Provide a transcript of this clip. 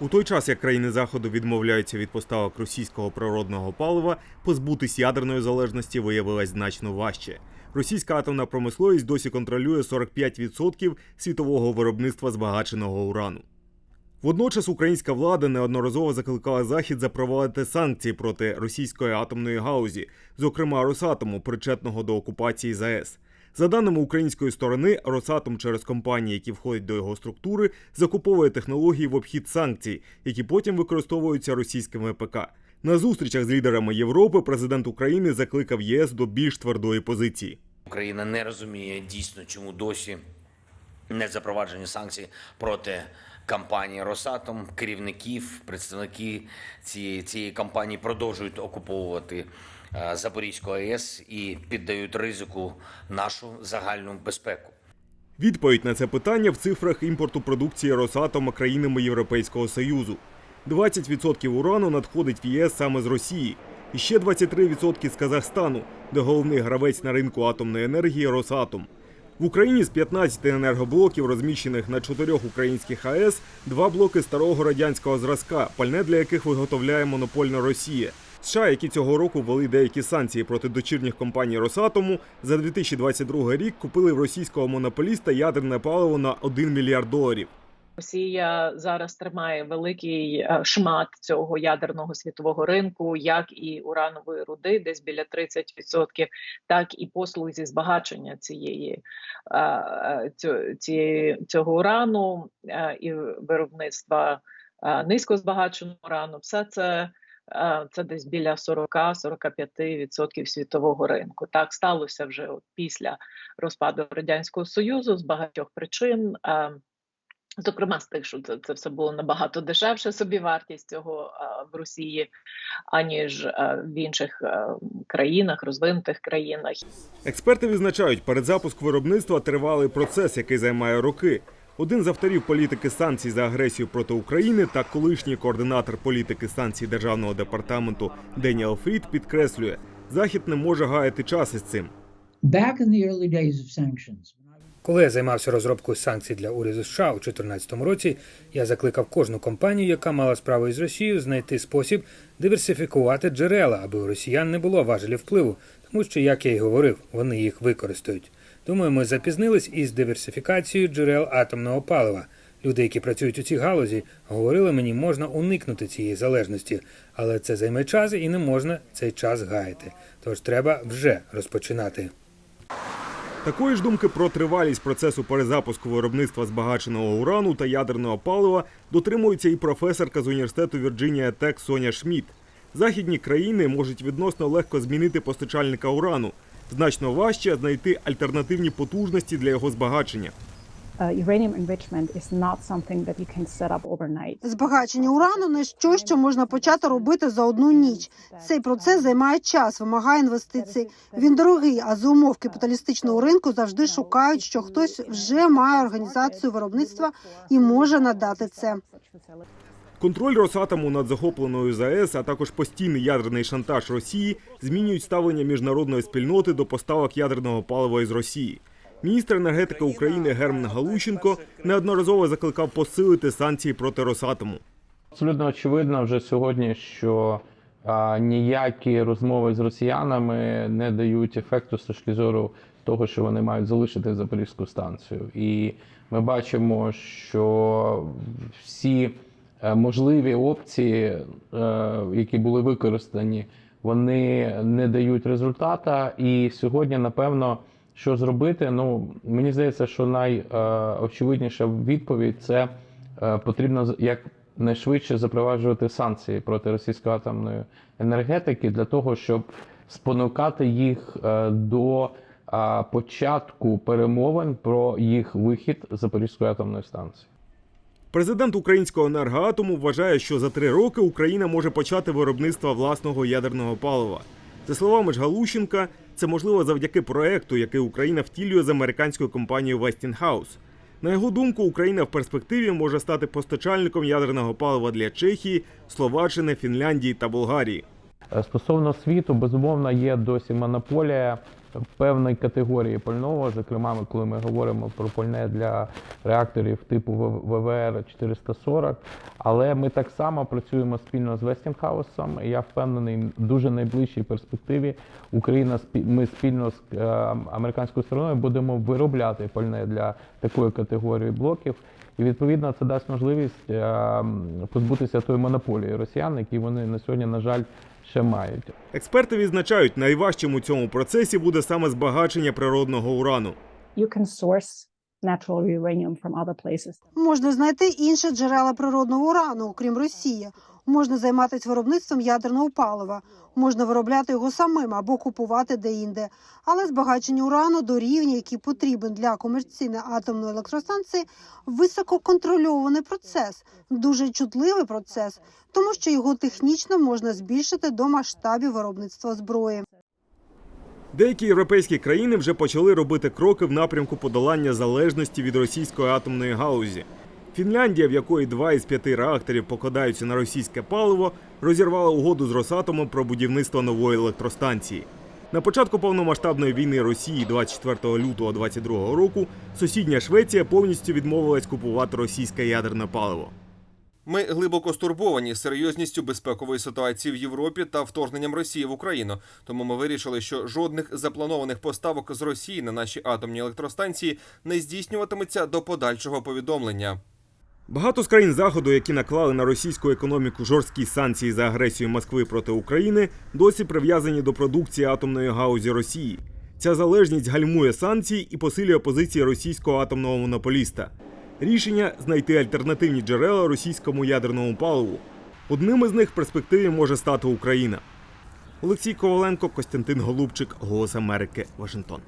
У той час, як країни заходу відмовляються від поставок російського природного палива, позбутись ядерної залежності виявилось значно важче. Російська атомна промисловість досі контролює 45% світового виробництва збагаченого урану. Водночас українська влада неодноразово закликала Захід запровадити санкції проти російської атомної гаузі, зокрема Росатому, причетного до окупації ЗАЕС. За даними української сторони, Росатом через компанії, які входять до його структури, закуповує технології в обхід санкцій, які потім використовуються російськими ПК. На зустрічах з лідерами Європи президент України закликав ЄС до більш твердої позиції. Україна не розуміє дійсно, чому досі не запроваджені санкції проти компанії Росатом. Керівників, представники цієї, цієї компанії продовжують окуповувати е, Запорізьку АЕС і піддають ризику нашу загальну безпеку. Відповідь на це питання в цифрах імпорту продукції Росатома країнами Європейського Союзу. 20% урану надходить в ЄС саме з Росії, і ще 23% з Казахстану, де головний гравець на ринку атомної енергії Росатом. В Україні з 15 енергоблоків, розміщених на чотирьох українських АЕС, два блоки старого радянського зразка, пальне для яких виготовляє монопольна Росія. США, які цього року ввели деякі санкції проти дочірніх компаній Росатому, за 2022 рік купили в російського монополіста ядерне паливо на 1 мільярд доларів. Росія зараз тримає великий е, шмат цього ядерного світового ринку, як і уранової руди, десь біля 30%, так і послуг зі збагачення цієї, е, е, цього урану і виробництва е, низькозбагаченого урану. Все це. Е, Це десь біля 40-45% світового ринку. Так сталося вже після розпаду радянського союзу з багатьох причин. е, Зокрема, з тих, що це, це все було набагато дешевше собівартість цього а, в Росії, аніж а, в інших а, країнах, розвинутих країнах. Експерти відзначають, передзапуск виробництва тривалий процес, який займає роки. Один з авторів політики санкцій за агресію проти України та колишній координатор політики санкцій державного департаменту Деніел Фрід підкреслює, захід не може гаяти час із цим. Коли я займався розробкою санкцій для уряду США у 2014 році, я закликав кожну компанію, яка мала справу із Росією, знайти спосіб диверсифікувати джерела, аби у росіян не було важелів впливу, тому що, як я й говорив, вони їх використають. Думаю, ми запізнились із диверсифікацією джерел атомного палива. Люди, які працюють у цій галузі, говорили мені, можна уникнути цієї залежності, але це займе час і не можна цей час гаяти. Тож треба вже розпочинати. Такої ж думки про тривалість процесу перезапуску виробництва збагаченого урану та ядерного палива дотримується і професорка з університету Вірджинія Тек Соня Шмідт. Західні країни можуть відносно легко змінити постачальника урану. Значно важче знайти альтернативні потужності для його збагачення. overnight. Збагачення урану не щось, що можна почати робити за одну ніч. Цей процес займає час, вимагає інвестицій. Він дорогий, а за умов капіталістичного ринку завжди шукають, що хтось вже має організацію виробництва і може надати це. Контроль Росатому над захопленою ЗАЕС, а також постійний ядерний шантаж Росії змінюють ставлення міжнародної спільноти до поставок ядерного палива із Росії. Міністр енергетики України Герман Галущенко неодноразово закликав посилити санкції проти Росатому. Абсолютно очевидно вже сьогодні, що а, ніякі розмови з росіянами не дають ефекту з точки зору того, що вони мають залишити Запорізьку станцію. І ми бачимо, що всі можливі опції, е, які були використані, вони не дають результата. І сьогодні, напевно, що зробити? Ну мені здається, що найочевидніша відповідь це е, потрібно як найшвидше запроваджувати санкції проти російської атомної енергетики для того, щоб спонукати їх е, до початку перемовин про їх вихід з Запорізької атомної станції. Президент українського енергоатому вважає, що за три роки Україна може почати виробництво власного ядерного палива. За словами ж Галущенка, це можливо завдяки проекту, який Україна втілює з американською компанією Westinghouse. На його думку, Україна в перспективі може стати постачальником ядерного палива для Чехії, Словаччини, Фінляндії та Болгарії. Е, Стосовно світу, безумовно, є досі монополія певної категорії пального, зокрема, коли ми говоримо про пальне для реакторів типу ВВР 440. Але ми так само працюємо спільно з Westinghouse. і Я впевнений, в дуже найближчій перспективі Україна ми спільно з е, американською стороною будемо виробляти пальне для такої категорії блоків. І відповідно це дасть можливість е, позбутися тої монополії росіян, які вони на сьогодні, на жаль, ще мають. Експерти відзначають, найважчим у цьому процесі буде саме збагачення природного урану. You can source natural uranium from other places. Можна знайти інші джерела природного урану, окрім Росії. Можна займатися виробництвом ядерного палива, можна виробляти його самим або купувати деінде. Але збагачення урану до рівня, який потрібен для комерційної атомної електростанції, висококонтрольований процес, дуже чутливий процес, тому що його технічно можна збільшити до масштабів виробництва зброї. Деякі європейські країни вже почали робити кроки в напрямку подолання залежності від російської атомної галузі. Фінляндія, в якої два із п'яти реакторів покладаються на російське паливо, розірвала угоду з Росатомом про будівництво нової електростанції. На початку повномасштабної війни Росії 24 лютого 2022 року сусідня Швеція повністю відмовилась купувати російське ядерне паливо. Ми глибоко стурбовані серйозністю безпекової ситуації в Європі та вторгненням Росії в Україну. Тому ми вирішили, що жодних запланованих поставок з Росії на наші атомні електростанції не здійснюватиметься до подальшого повідомлення. Багато з країн заходу, які наклали на російську економіку жорсткі санкції за агресію Москви проти України, досі прив'язані до продукції атомної гаузі Росії. Ця залежність гальмує санкції і посилює позиції російського атомного монополіста. Рішення знайти альтернативні джерела російському ядерному паливу. Одним із них в перспективі може стати Україна. Олексій Коваленко, Костянтин Голубчик, Голос Америки, Вашингтон.